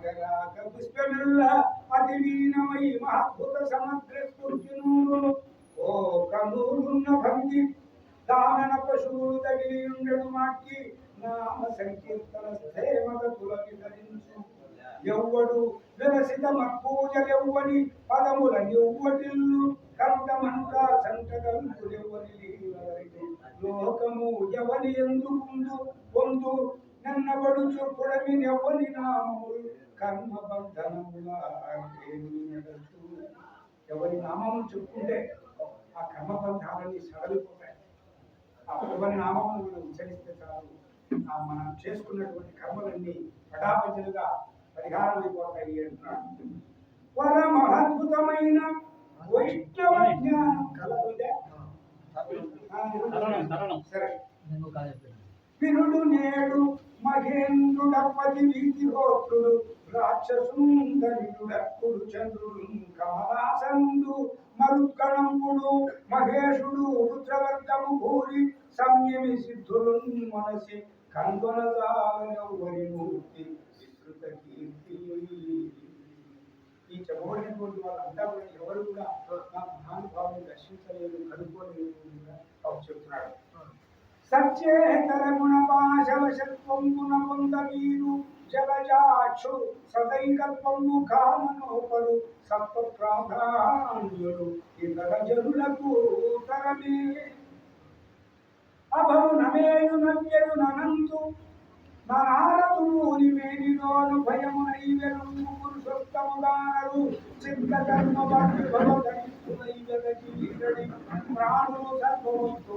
కానగరాక పుష్పమిల్ల అతిలీనమై మహద్భుత సమగ్ర స్ఫూర్తినూరు ఓ కనూరున్న భంగి దానన పశువులు తగిలి ఉండడు మాకి నామ సంకీర్తన స్థేమత తులకి ధరించు ఎవ్వడు విలసిత మక్కుజలెవ్వని పదముల ఎవ్వటిల్లు కనుక మనుక సంతగంతులెవ్వని లోకము ఎవని ఎందుకుందు పొందు నన్నబడుచు పుడమి నెవ్వని నామములు కర్మ బంధనముల ఎవరి నామములు చెప్పుకుంటే ఆ కర్మ బంధాలని సడలిపోతాయి. ఆ ఎవరి నామములు మనం ఉచ్చరిస్తే చాలు. ఆ మనం చేసుకున్నటువంటి కర్మలన్నీ పటాపంచలుగా పరిహారం అయిపోతాయి అంటున్నాడు వర మహద్భుతమైన వైష్ణవ జ్ఞానం కలదుదే. సరే. వినుడు నేడు మహేంద్రుడపతి వీధి హోత్రుడు రాక్షసుందరుడప్పుడు చంద్రుడు కమలాసందు మరుత్కణంపుడు మహేషుడు రుద్రవర్గము భూరి సంయమి సిద్ధులు మనసి కందొనజాలెవ్వరి మూర్తి విస్తృత కీర్తి. ఈ చెప్పబడినటువంటి వాళ్ళంతా కూడా ఎవరు కూడా నా మహానుభావుని దర్శించలేదు కనుక్కోలేదు చెప్తున్నాడు సచ్చేతర గుణపాశవశత్వంబున పొంద మీరు జలజాక్షు సదైకత్వము కాననోపరు సత్వ ప్రాధాన్యులు ఇతర జనులకు తరమే అభవు నమేయు నవ్యయు ననంతు నారదుని మేనిలోను భయమునైవెను పురుషోత్తముగానరు చిత్త కర్మ భవతీ భవదైవెలకి ప్రాణులు సర్వోత్తు